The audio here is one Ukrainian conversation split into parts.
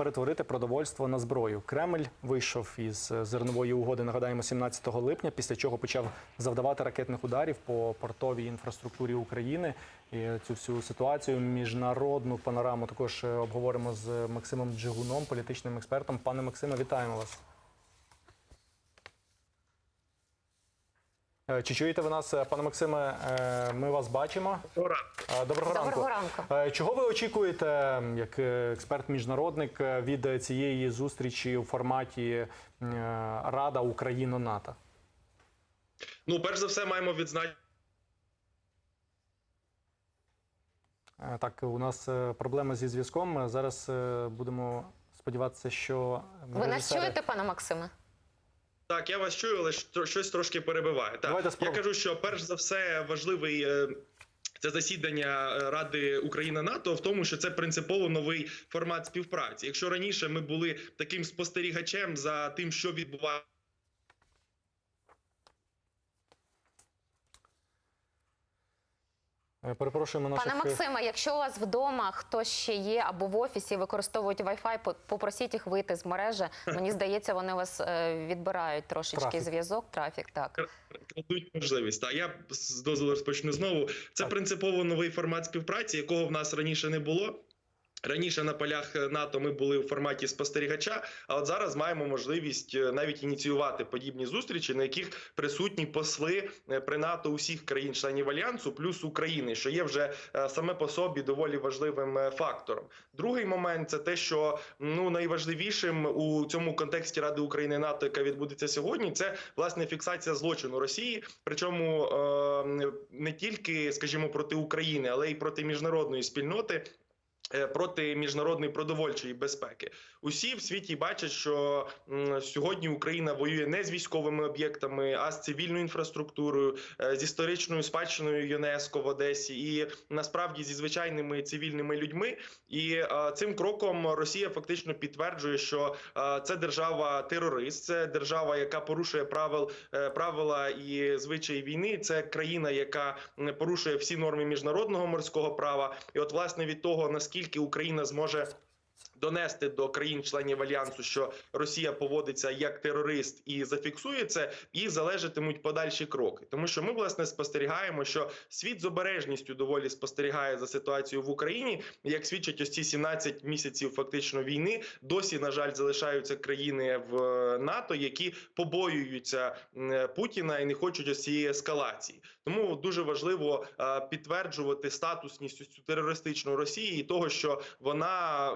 перетворити продовольство на зброю. Кремль вийшов із е, зернової угоди, нагадаємо, 17 липня, після чого почав завдавати ракетних ударів по портовій інфраструктурі України. І цю всю ситуацію міжнародну панораму також е, обговоримо з Максимом Джигуном, політичним експертом. Пане Максиме, вітаємо вас. Чи чуєте ви нас, е, пане Максиме? е, Ми вас бачимо. Е, Доброго, Доброго ранку. ранку. Е, Чого ви очікуєте, як е, експерт-міжнародник, е, від е, цієї зустрічі у форматі е, Рада Україна-НАТО? Ну, перш за все, маємо відзначити. Е, Так, у нас е, проблеми зі зв'язком. Е, Зараз е, будемо сподіватися, що Ви нас чуєте, пане Максиме? Так, я вас чую, але що- щось трошки перебиває. Так, я кажу, що перш за все важливий. е, Це засідання е, Ради Україна НАТО в тому, що це принципово новий формат співпраці. Якщо раніше ми були таким спостерігачем за тим, що відбувається. Перепрошуємо наших... Пане Максиме, якщо у вас вдома хтось ще є або в офісі використовують Wi-Fi, попросіть їх вийти з мережі. Мені здається, вони вас е, відбирають трошечки Трафік. зв'язок, трафік. Так крадуть можливість. Та я з дозволу розпочну знову. Це Так. принципово новий формат співпраці, якого в нас раніше не було. Раніше на полях НАТО ми були в форматі спостерігача, а от зараз маємо можливість е, навіть ініціювати подібні зустрічі, на яких присутні посли е, при НАТО усіх країн-членів альянсу, плюс України, що є вже е, саме по собі доволі важливим фактором. Другий момент це те, що ну найважливішим у цьому контексті Ради України НАТО, яка відбудеться сьогодні, це власне фіксація злочину Росії, причому не тільки, скажімо, проти України, але й проти міжнародної спільноти. Е, Проти міжнародної продовольчої безпеки усі в світі бачать, що сьогодні Україна воює не з військовими об'єктами, а з цивільною інфраструктурою, е, з історичною спадщиною ЮНЕСКО в Одесі, і насправді зі звичайними цивільними людьми. І е, цим кроком Росія фактично підтверджує, що це держава терорист, це держава, яка порушує правил правила і звичаї війни. Це країна, яка порушує всі норми міжнародного морського права. І от власне від того наскільки Україна зможе. Донести до країн-членів альянсу, що Росія поводиться як терорист і зафіксує це, і залежатимуть подальші кроки, тому що ми власне спостерігаємо, що світ з обережністю доволі спостерігає за ситуацією в Україні. Як свідчать ось ці 17 місяців фактично війни, досі на жаль залишаються країни в е, НАТО, які побоюються Путіна і не хочуть ось цієї ескалації. Тому дуже важливо е, підтверджувати статусність цю терористичну Росії і того, що вона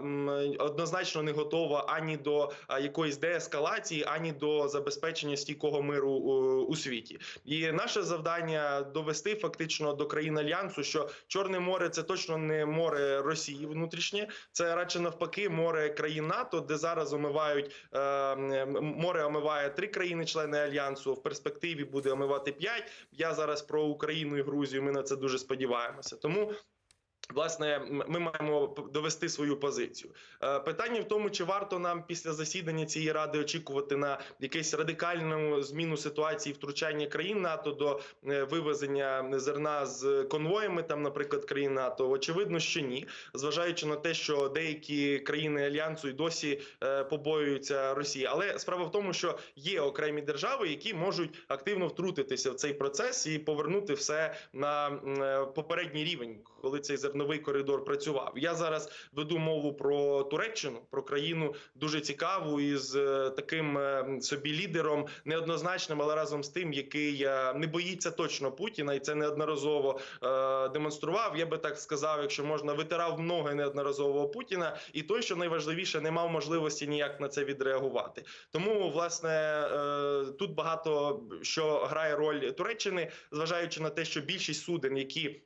однозначно не готова ані до якоїсь деескалації, ані до забезпечення стійкого миру у, у світі. І наше завдання довести фактично до країн альянсу, що Чорне море це точно не море Росії внутрішнє, це радше навпаки море країн НАТО, де зараз омивають е, море омиває три країни-члени альянсу. В перспективі буде омивати п'ять. Я зараз про Україну і Грузію. Ми на це дуже сподіваємося. Тому. Власне, ми маємо довести свою позицію. Е, Питання в тому, чи варто нам після засідання цієї ради очікувати на якусь радикальну зміну ситуації втручання країн НАТО до е, вивезення зерна з конвоями, там, наприклад, країн НАТО. Очевидно, що ні, зважаючи на те, що деякі країни альянсу і досі е, побоюються Росії. Але справа в тому, що є окремі держави, які можуть активно втрутитися в цей процес і повернути все на попередній рівень, коли цей зерновий коридор працював. Я зараз веду мову про Туреччину, про країну дуже цікаву із е, таким е, собі лідером, неоднозначним, але разом з тим, який е, не боїться точно Путіна, і це неодноразово демонстрував. Я би так сказав, якщо можна, витирав ноги неодноразово Путіна, і той, що найважливіше, не мав можливості ніяк на це відреагувати. Тому, власне, тут багато що грає роль Туреччини, зважаючи на те, що більшість суден, які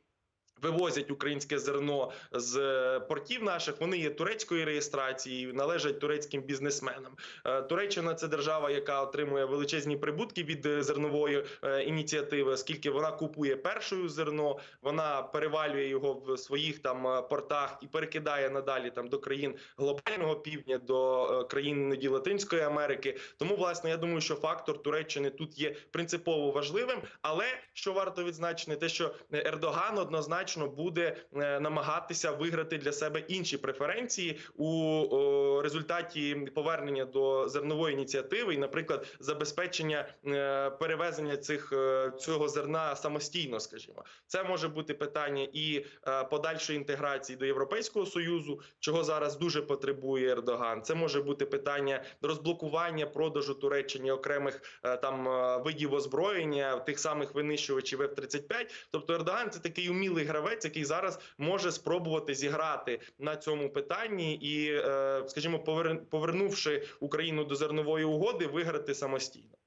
Вивозять українське зерно з е, портів наших. Вони є турецької реєстрації, належать турецьким бізнесменам. Е, Туреччина це держава, яка отримує величезні прибутки від е, зернової ініціативи, оскільки вона купує першою зерно, вона перевалює його в своїх там портах і перекидає надалі там до країн глобального півдня, до країн іноді Латинської Америки. Тому, власне, я думаю, що фактор Туреччини тут є принципово важливим. Але що варто відзначити, те, що Ердоган однозначно однозначно буде е, намагатися виграти для себе інші преференції у результаті повернення до зернової ініціативи, і, наприклад, забезпечення е, перевезення цих е, цього зерна самостійно, скажімо, це може бути питання і подальшої інтеграції до Європейського союзу, чого зараз дуже потребує Ердоган. Це може бути питання розблокування продажу Туреччині окремих там видів озброєння, тих самих винищувачів F-35. Тобто Ердоган це такий умілий гравець, який зараз може спробувати зіграти на цьому питанні і, е, скажімо, повер- повернувши Україну до зернової угоди, виграти самостійно.